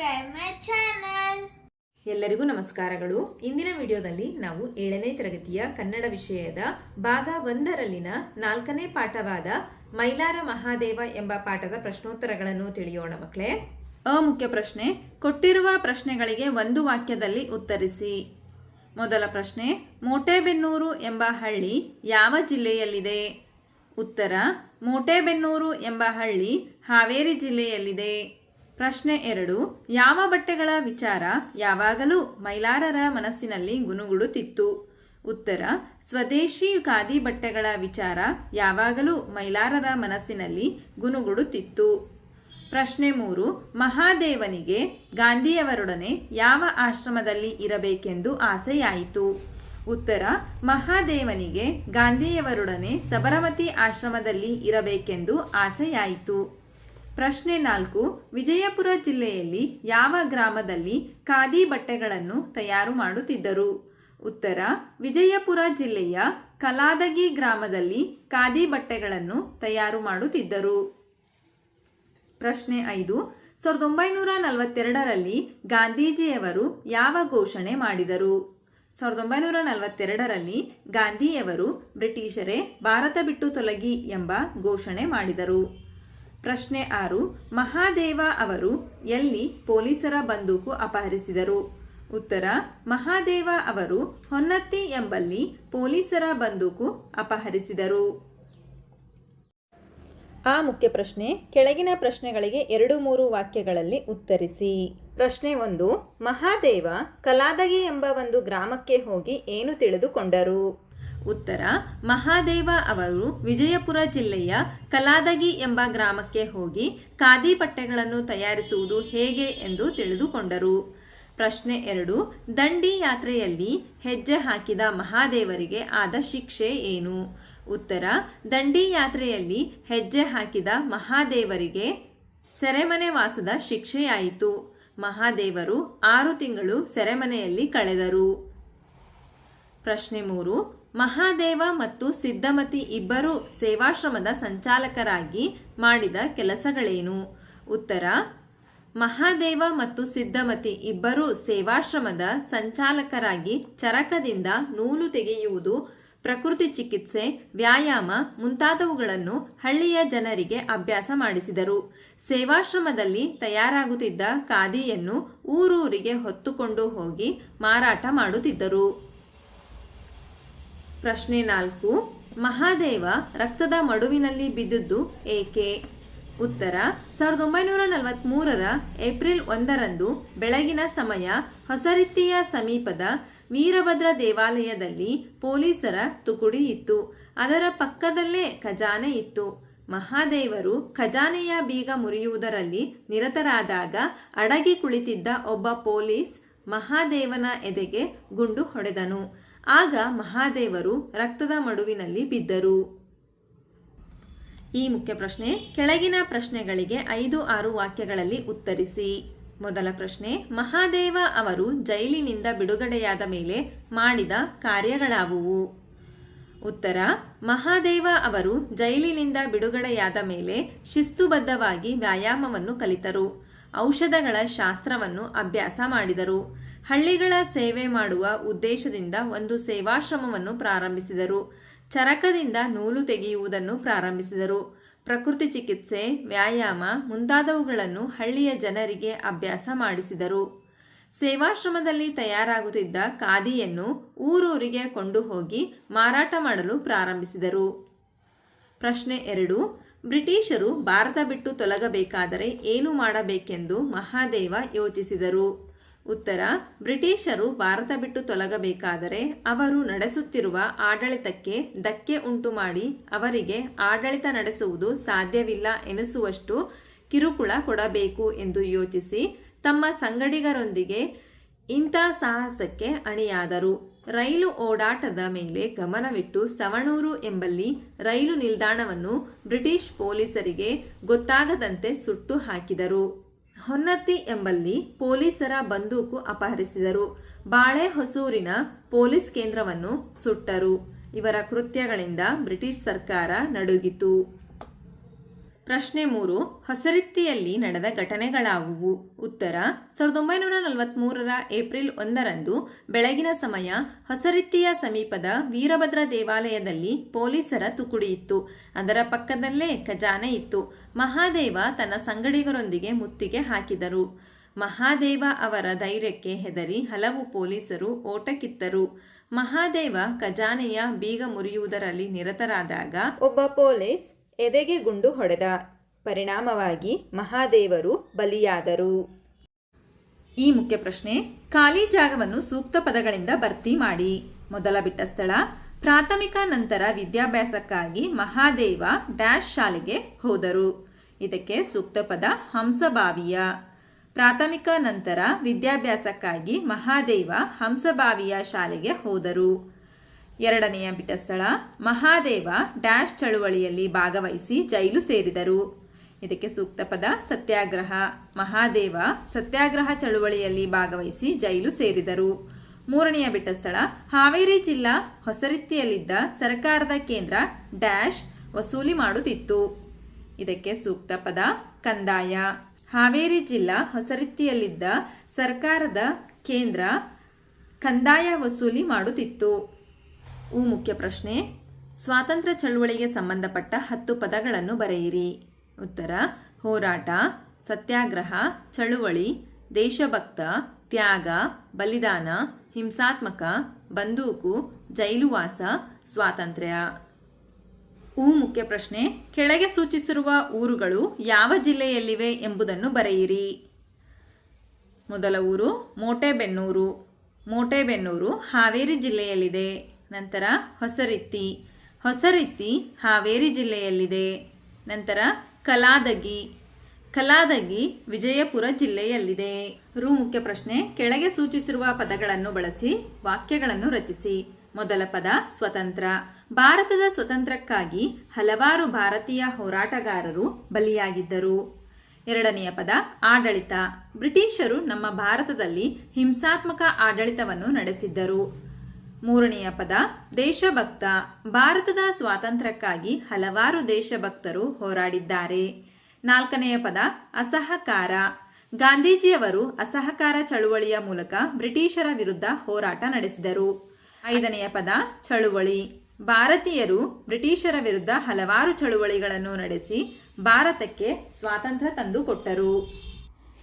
subscribe my channel. ಎಲ್ಲರಿಗೂ ನಮಸ್ಕಾರಗಳು. ಇಂದಿನ ವಿಡಿಯೋದಲ್ಲಿ ನಾವು ಏಳನೇ ತರಗತಿಯ ಕನ್ನಡ ವಿಷಯದ ಭಾಗ ಒಂದರಲ್ಲಿನ ನಾಲ್ಕನೇ ಪಾಠವಾದ ಮೈಲಾರ ಮಹಾದೇವ ಎಂಬ ಪಾಠದ ಪ್ರಶ್ನೋತ್ತರಗಳನ್ನು ತಿಳಿಯೋಣ ಮಕ್ಕಳೇ. ಅ ಮುಖ್ಯ ಪ್ರಶ್ನೆ, ಕೊಟ್ಟಿರುವ ಪ್ರಶ್ನೆಗಳಿಗೆ ಒಂದು ವಾಕ್ಯದಲ್ಲಿ ಉತ್ತರಿಸಿ. ಮೊದಲ ಪ್ರಶ್ನೆ, ಮೋಟೆಬೆನ್ನೂರು ಎಂಬ ಹಳ್ಳಿ ಯಾವ ಜಿಲ್ಲೆಯಲ್ಲಿದೆ? ಉತ್ತರ, ಮೋಟೆಬೆನ್ನೂರು ಎಂಬ ಹಳ್ಳಿ ಹಾವೇರಿ ಜಿಲ್ಲೆಯಲ್ಲಿದೆ. ಪ್ರಶ್ನೆ ಎರಡು, ಯಾವ ಬಟ್ಟೆಗಳ ವಿಚಾರ ಯಾವಾಗಲೂ ಮೈಲಾರರ ಮನಸ್ಸಿನಲ್ಲಿ ಗುನುಗುಡುತ್ತಿತ್ತು? ಉತ್ತರ, ಸ್ವದೇಶಿ ಖಾದಿ ಬಟ್ಟೆಗಳ ವಿಚಾರ ಯಾವಾಗಲೂ ಮೈಲಾರರ ಮನಸ್ಸಿನಲ್ಲಿ ಗುನುಗುಡುತ್ತಿತ್ತು. ಪ್ರಶ್ನೆ ಮೂರು, ಮಹಾದೇವನಿಗೆ ಗಾಂಧಿಯವರೊಡನೆ ಯಾವ ಆಶ್ರಮದಲ್ಲಿ ಇರಬೇಕೆಂದು ಆಸೆಯಾಯಿತು? ಉತ್ತರ, ಮಹಾದೇವನಿಗೆ ಗಾಂಧಿಯವರೊಡನೆ ಸಬರಮತಿ ಆಶ್ರಮದಲ್ಲಿ ಇರಬೇಕೆಂದು ಆಸೆಯಾಯಿತು. ಪ್ರಶ್ನೆ ನಾಲ್ಕು, ವಿಜಯಪುರ ಜಿಲ್ಲೆಯಲ್ಲಿ ಯಾವ ಗ್ರಾಮದಲ್ಲಿ ಖಾದಿ ಬಟ್ಟೆಗಳನ್ನು ತಯಾರು ಮಾಡುತ್ತಿದ್ದರು? ಉತ್ತರ, ವಿಜಯಪುರ ಜಿಲ್ಲೆಯ ಕಲಾದಗಿ ಗ್ರಾಮದಲ್ಲಿ ಖಾದಿ ಬಟ್ಟೆಗಳನ್ನು ತಯಾರು ಮಾಡುತ್ತಿದ್ದರು. ಪ್ರಶ್ನೆ ಐದು, ಸಾವಿರದ ಒಂಬೈನೂರ ನಲವತ್ತೆರಡರಲ್ಲಿ ಗಾಂಧೀಜಿಯವರು ಯಾವ ಘೋಷಣೆ ಮಾಡಿದರು? ಸಾವಿರದ ಒಂಬೈನೂರ ನಲವತ್ತೆರಡರಲ್ಲಿ ಗಾಂಧಿಯವರು ಬ್ರಿಟಿಷರೇ ಭಾರತ ಬಿಟ್ಟು ತೊಲಗಿ ಎಂಬ ಘೋಷಣೆ ಮಾಡಿದರು. ಪ್ರಶ್ನೆ ಆರು, ಮಹಾದೇವ ಅವರು ಎಲ್ಲಿ ಪೊಲೀಸರ ಬಂದೂಕು ಅಪಹರಿಸಿದರು? ಉತ್ತರ, ಮಹಾದೇವ ಅವರು ಹೊನ್ನತ್ತಿ ಎಂಬಲ್ಲಿ ಪೊಲೀಸರ ಬಂದೂಕು ಅಪಹರಿಸಿದರು. ಆ ಮುಖ್ಯ ಪ್ರಶ್ನೆ, ಕೆಳಗಿನ ಪ್ರಶ್ನೆಗಳಿಗೆ ಎರಡು ಮೂರು ವಾಕ್ಯಗಳಲ್ಲಿ ಉತ್ತರಿಸಿ. ಪ್ರಶ್ನೆ ಒಂದು, ಮಹಾದೇವ ಕಲಾದಗಿ ಎಂಬ ಒಂದು ಗ್ರಾಮಕ್ಕೆ ಹೋಗಿ ಏನು ತಿಳಿದುಕೊಂಡರು? ಉತ್ತರ, ಮಹಾದೇವ ಅವರು ವಿಜಯಪುರ ಜಿಲ್ಲೆಯ ಕಲಾದಗಿ ಎಂಬ ಗ್ರಾಮಕ್ಕೆ ಹೋಗಿ ಖಾದಿ ಬಟ್ಟೆಗಳನ್ನು ತಯಾರಿಸುವುದು ಹೇಗೆ ಎಂದು ತಿಳಿದುಕೊಂಡರು. ಪ್ರಶ್ನೆ ಎರಡು, ದಂಡಿ ಯಾತ್ರೆಯಲ್ಲಿ ಹೆಜ್ಜೆ ಹಾಕಿದ ಮಹಾದೇವರಿಗೆ ಆದ ಶಿಕ್ಷೆ ಏನು? ಉತ್ತರ, ದಂಡಿ ಯಾತ್ರೆಯಲ್ಲಿ ಹೆಜ್ಜೆ ಹಾಕಿದ ಮಹಾದೇವರಿಗೆ ಸೆರೆಮನೆ ವಾಸದ ಶಿಕ್ಷೆಯಾಯಿತು. ಮಹಾದೇವರು ಆರು ತಿಂಗಳು ಸೆರೆಮನೆಯಲ್ಲಿ ಕಳೆದರು. ಪ್ರಶ್ನೆ ಮೂರು ಮಹಾದೇವ ಮತ್ತು ಸಿದ್ಧಮತಿ ಇಬ್ಬರು ಸೇವಾಶ್ರಮದ ಸಂಚಾಲಕರಾಗಿ ಮಾಡಿದ ಕೆಲಸಗಳೇನು? ಉತ್ತರ, ಮಹಾದೇವ ಮತ್ತು ಸಿದ್ಧಮತಿ ಇಬ್ಬರು ಸೇವಾಶ್ರಮದ ಸಂಚಾಲಕರಾಗಿ ಚರಕದಿಂದ ನೂಲು ತೆಗೆಯುವುದು, ಪ್ರಕೃತಿ ಚಿಕಿತ್ಸೆ, ವ್ಯಾಯಾಮ ಮುಂತಾದವುಗಳನ್ನು ಹಳ್ಳಿಯ ಜನರಿಗೆ ಅಭ್ಯಾಸ ಮಾಡಿಸಿದರು. ಸೇವಾಶ್ರಮದಲ್ಲಿ ತಯಾರಾಗುತ್ತಿದ್ದ ಖಾದಿಯನ್ನು ಊರೂರಿಗೆ ಹೊತ್ತುಕೊಂಡು ಹೋಗಿ ಮಾರಾಟ ಮಾಡುತ್ತಿದ್ದರು. ಪ್ರಶ್ನೆ ನಾಲ್ಕು. ಮಹಾದೇವ ರಕ್ತದ ಮಡುವಿನಲ್ಲಿ ಬಿದ್ದುದು ಏಕೆ? ಉತ್ತರ, ಸಾವಿರದ ಒಂಬೈನೂರ ನಲವತ್ಮೂರರ ಏಪ್ರಿಲ್ ಒಂದರಂದು ಬೆಳಗಿನ ಸಮಯ ಹೊಸರಿತ್ತಿಯ ಸಮೀಪದ ವೀರಭದ್ರ ದೇವಾಲಯದಲ್ಲಿ ಪೊಲೀಸರ ತುಕುಡಿ ಇತ್ತು. ಅದರ ಪಕ್ಕದಲ್ಲೇ ಖಜಾನೆ ಇತ್ತು. ಮಹಾದೇವರು ಖಜಾನೆಯ ಬೀಗ ಮುರಿಯುವುದರಲ್ಲಿ ನಿರತರಾದಾಗ ಅಡಗಿ ಕುಳಿತಿದ್ದ ಒಬ್ಬ ಪೊಲೀಸ್ ಮಹಾದೇವನ ಎದೆಗೆ ಗುಂಡು ಹೊಡೆದನು. ಆಗ ಮಹಾದೇವರು ರಕ್ತದ ಮಡುವಿನಲ್ಲಿ ಬಿದ್ದರು. ಈ ಮುಖ್ಯ ಪ್ರಶ್ನೆ, ಕೆಳಗಿನ ಪ್ರಶ್ನೆಗಳಿಗೆ ಐದು ಆರು ವಾಕ್ಯಗಳಲ್ಲಿ ಉತ್ತರಿಸಿ. ಮೊದಲ ಪ್ರಶ್ನೆ, ಮಹಾದೇವ ಅವರು ಜೈಲಿನಿಂದ ಬಿಡುಗಡೆಯಾದ ಮೇಲೆ ಮಾಡಿದ ಕಾರ್ಯಗಳಾವುವು? ಉತ್ತರ, ಮಹಾದೇವ ಅವರು ಜೈಲಿನಿಂದ ಬಿಡುಗಡೆಯಾದ ಮೇಲೆ ಶಿಸ್ತುಬದ್ಧವಾಗಿ ವ್ಯಾಯಾಮವನ್ನು ಕಲಿತರು, ಔಷಧಗಳ ಶಾಸ್ತ್ರವನ್ನು ಅಭ್ಯಾಸ ಮಾಡಿದರು. ಹಳ್ಳಿಗಳ ಸೇವೆ ಮಾಡುವ ಉದ್ದೇಶದಿಂದ ಒಂದು ಸೇವಾಶ್ರಮವನ್ನು ಪ್ರಾರಂಭಿಸಿದರು. ಚರಕದಿಂದ ನೂಲು ತೆಗೆಯುವುದನ್ನು ಪ್ರಾರಂಭಿಸಿದರು. ಪ್ರಕೃತಿ ಚಿಕಿತ್ಸೆ, ವ್ಯಾಯಾಮ ಮುಂತಾದವುಗಳನ್ನು ಹಳ್ಳಿಯ ಜನರಿಗೆ ಅಭ್ಯಾಸ ಮಾಡಿಸಿದರು. ಸೇವಾಶ್ರಮದಲ್ಲಿ ತಯಾರಾಗುತ್ತಿದ್ದ ಖಾದಿಯನ್ನು ಊರೂರಿಗೆ ಕೊಂಡು ಹೋಗಿ ಮಾರಾಟ ಮಾಡಲು ಪ್ರಾರಂಭಿಸಿದರು. ಪ್ರಶ್ನೆ ಎರಡು. ಬ್ರಿಟಿಷರು ಭಾರತ ಬಿಟ್ಟು ತೊಲಗಬೇಕಾದರೆ ಏನು ಮಾಡಬೇಕೆಂದು ಮಹಾದೇವ ಯೋಚಿಸಿದರು. ಉತ್ತರ, ಬ್ರಿಟಿಷರು ಭಾರತ ಬಿಟ್ಟು ತೊಲಗಬೇಕಾದರೆ ಅವರು ನಡೆಸುತ್ತಿರುವ ಆಡಳಿತಕ್ಕೆ ಧಕ್ಕೆ ಉಂಟು ಮಾಡಿ ಅವರಿಗೆ ಆಡಳಿತ ನಡೆಸುವುದು ಸಾಧ್ಯವಿಲ್ಲ ಎನಿಸುವಷ್ಟು ಕಿರುಕುಳ ಕೊಡಬೇಕು ಎಂದು ಯೋಚಿಸಿ ತಮ್ಮ ಸಂಗಡಿಗರೊಂದಿಗೆ ಇಂಥ ಸಾಹಸಕ್ಕೆ ಅಣಿಯಾದರು. ರೈಲು ಓಡಾಟದ ಮೇಲೆ ಗಮನವಿಟ್ಟು ಸವಣೂರು ಎಂಬಲ್ಲಿ ರೈಲು ನಿಲ್ದಾಣವನ್ನು ಬ್ರಿಟಿಷ್ ಪೊಲೀಸರಿಗೆ ಗೊತ್ತಾಗದಂತೆ ಸುಟ್ಟು ಹಾಕಿದರು. ಹೊನ್ನತ್ತಿ ಎಂಬಲ್ಲಿ ಪೊಲೀಸರ ಬಂದೂಕು ಅಪಹರಿಸಿದರು. ಬಾಳೆಹೊಸೂರಿನ ಪೊಲೀಸ್ ಕೇಂದ್ರವನ್ನು ಸುಟ್ಟರು. ಇವರ ಕೃತ್ಯಗಳಿಂದ ಬ್ರಿಟಿಷ್ ಸರ್ಕಾರ ನಡುಗಿತು. ಪ್ರಶ್ನೆ ಮೂರು, ಹೊಸರಿತ್ತಿಯಲ್ಲಿ ನಡೆದ ಘಟನೆಗಳಾವುವು? ಉತ್ತರ, ಸಾವಿರದ ಒಂಬೈನೂರ ನಲವತ್ತ್ಮೂರರ ಏಪ್ರಿಲ್ ಒಂದರಂದು ಬೆಳಗಿನ ಸಮಯ ಹೊಸರಿತ್ತಿಯ ಸಮೀಪದ ವೀರಭದ್ರ ದೇವಾಲಯದಲ್ಲಿ ಪೊಲೀಸರ ತುಕುಡಿ ಇತ್ತು. ಅದರ ಪಕ್ಕದಲ್ಲೇ ಖಜಾನೆ ಇತ್ತು. ಮಹಾದೇವ ತನ್ನ ಸಂಗಡಿಗರೊಂದಿಗೆ ಮುತ್ತಿಗೆ ಹಾಕಿದರು. ಮಹಾದೇವ ಅವರ ಧೈರ್ಯಕ್ಕೆ ಹೆದರಿ ಹಲವು ಪೊಲೀಸರು ಓಟಕ್ಕಿತ್ತರು. ಮಹಾದೇವ ಖಜಾನೆಯ ಬೀಗ ಮುರಿಯುವುದರಲ್ಲಿ ನಿರತರಾದಾಗ ಒಬ್ಬ ಪೊಲೀಸ್ ಎದೆಗೆ ಗುಂಡು ಹೊಡೆದ ಪರಿಣಾಮವಾಗಿ ಮಹಾದೇವರು ಬಲಿಯಾದರು. ಈ ಮುಖ್ಯ ಪ್ರಶ್ನೆ, ಖಾಲಿ ಜಾಗವನ್ನು ಸೂಕ್ತ ಪದಗಳಿಂದ ಭರ್ತಿ ಮಾಡಿ. ಮೊದಲ ಬಿಟ್ಟ ಸ್ಥಳ, ಪ್ರಾಥಮಿಕ ನಂತರ ವಿದ್ಯಾಭ್ಯಾಸಕ್ಕಾಗಿ ಮಹಾದೇವ ಡ್ಯಾಶ್ ಶಾಲೆಗೆ ಹೋದರು. ಇದಕ್ಕೆ ಸೂಕ್ತ ಪದ ಹಂಸಭಾವಿಯ ಪ್ರಾಥಮಿಕ ನಂತರ ವಿದ್ಯಾಭ್ಯಾಸಕ್ಕಾಗಿ ಮಹಾದೇವ ಹಂಸಭಾವಿಯ ಶಾಲೆಗೆ ಹೋದರು. ಎರಡನೆಯ ಬಿಟಸ್ಥಳ ಸ್ಥಳ ಮಹಾದೇವ ಡ್ಯಾಶ್ ಚಳುವಳಿಯಲ್ಲಿ ಭಾಗವಹಿಸಿ ಜೈಲು ಸೇರಿದರು. ಇದಕ್ಕೆ ಸೂಕ್ತ ಪದ ಸತ್ಯಾಗ್ರಹ. ಮಹಾದೇವ ಸತ್ಯಾಗ್ರಹ ಚಳುವಳಿಯಲ್ಲಿ ಭಾಗವಹಿಸಿ ಜೈಲು ಸೇರಿದರು. ಮೂರನೆಯ ಬಿಟ್ಟ ಸ್ಥಳ ಹಾವೇರಿ ಜಿಲ್ಲಾ ಹೊಸರಿತ್ತಿಯಲ್ಲಿದ್ದ ಸರ್ಕಾರದ ಕೇಂದ್ರ ಡ್ಯಾಶ್ ವಸೂಲಿ ಮಾಡುತ್ತಿತ್ತು. ಇದಕ್ಕೆ ಸೂಕ್ತ ಪದ ಕಂದಾಯ. ಹಾವೇರಿ ಜಿಲ್ಲಾ ಹೊಸರಿತ್ತಿಯಲ್ಲಿದ್ದ ಸರ್ಕಾರದ ಕೇಂದ್ರ ಕಂದಾಯ ವಸೂಲಿ ಮಾಡುತ್ತಿತ್ತು. ಉ ಮುಖ್ಯ ಪ್ರಶ್ನೆ, ಸ್ವಾತಂತ್ರ್ಯ ಚಳುವಳಿಗೆ ಸಂಬಂಧಪಟ್ಟ ಹತ್ತು ಪದಗಳನ್ನು ಬರೆಯಿರಿ. ಉತ್ತರ, ಹೋರಾಟ, ಸತ್ಯಾಗ್ರಹ, ಚಳುವಳಿ, ದೇಶಭಕ್ತ, ತ್ಯಾಗ, ಬಲಿದಾನ, ಹಿಂಸಾತ್ಮಕ, ಬಂದೂಕು, ಜೈಲುವಾಸ, ಸ್ವಾತಂತ್ರ್ಯ. ಊ ಮುಖ್ಯ ಪ್ರಶ್ನೆ, ಕೆಳಗೆ ಸೂಚಿಸಿರುವ ಊರುಗಳು ಯಾವ ಜಿಲ್ಲೆಯಲ್ಲಿವೆ ಎಂಬುದನ್ನು ಬರೆಯಿರಿ. ಮೊದಲ ಊರು ಮೋಟೆಬೆನ್ನೂರು. ಮೋಟೆಬೆನ್ನೂರು ಹಾವೇರಿ ಜಿಲ್ಲೆಯಲ್ಲಿದೆ. ನಂತರ ಹೊಸರಿತ್ತಿ. ಹೊಸರಿತ್ತಿ ಹಾವೇರಿ ಜಿಲ್ಲೆಯಲ್ಲಿದೆ. ನಂತರ ಕಲಾದಗಿ. ಕಲಾದಗಿ ವಿಜಯಪುರ ಜಿಲ್ಲೆಯಲ್ಲಿದೆ. ರು ಮುಖ್ಯ ಪ್ರಶ್ನೆ, ಕೆಳಗೆ ಸೂಚಿಸಿರುವ ಪದಗಳನ್ನು ಬಳಸಿ ವಾಕ್ಯಗಳನ್ನು ರಚಿಸಿ. ಮೊದಲ ಪದ, ಸ್ವತಂತ್ರ. ಭಾರತದ ಸ್ವತಂತ್ರಕ್ಕಾಗಿ ಹಲವಾರು ಭಾರತೀಯ ಹೋರಾಟಗಾರರು ಬಲಿಯಾಗಿದ್ದರು. ಎರಡನೆಯ ಪದ, ಆಡಳಿತ. ಬ್ರಿಟಿಷರು ನಮ್ಮ ಭಾರತದಲ್ಲಿ ಹಿಂಸಾತ್ಮಕ ಆಡಳಿತವನ್ನು ನಡೆಸಿದ್ದರು. ಮೂರನೆಯ ಪದ, ದೇಶಭಕ್ತ. ಭಾರತದ ಸ್ವಾತಂತ್ರ್ಯಕ್ಕಾಗಿ ಹಲವಾರು ದೇಶಭಕ್ತರು ಹೋರಾಡಿದ್ದಾರೆ. ನಾಲ್ಕನೆಯ ಪದ, ಅಸಹಕಾರ. ಗಾಂಧೀಜಿಯವರು ಅಸಹಕಾರ ಚಳುವಳಿಯ ಮೂಲಕ ಬ್ರಿಟಿಷರ ವಿರುದ್ಧ ಹೋರಾಟ ನಡೆಸಿದರು. ಐದನೆಯ ಪದ, ಚಳುವಳಿ. ಭಾರತೀಯರು ಬ್ರಿಟಿಷರ ವಿರುದ್ಧ ಹಲವಾರು ಚಳುವಳಿಗಳನ್ನು ನಡೆಸಿ ಭಾರತಕ್ಕೆ ಸ್ವಾತಂತ್ರ್ಯ ತಂದುಕೊಟ್ಟರು.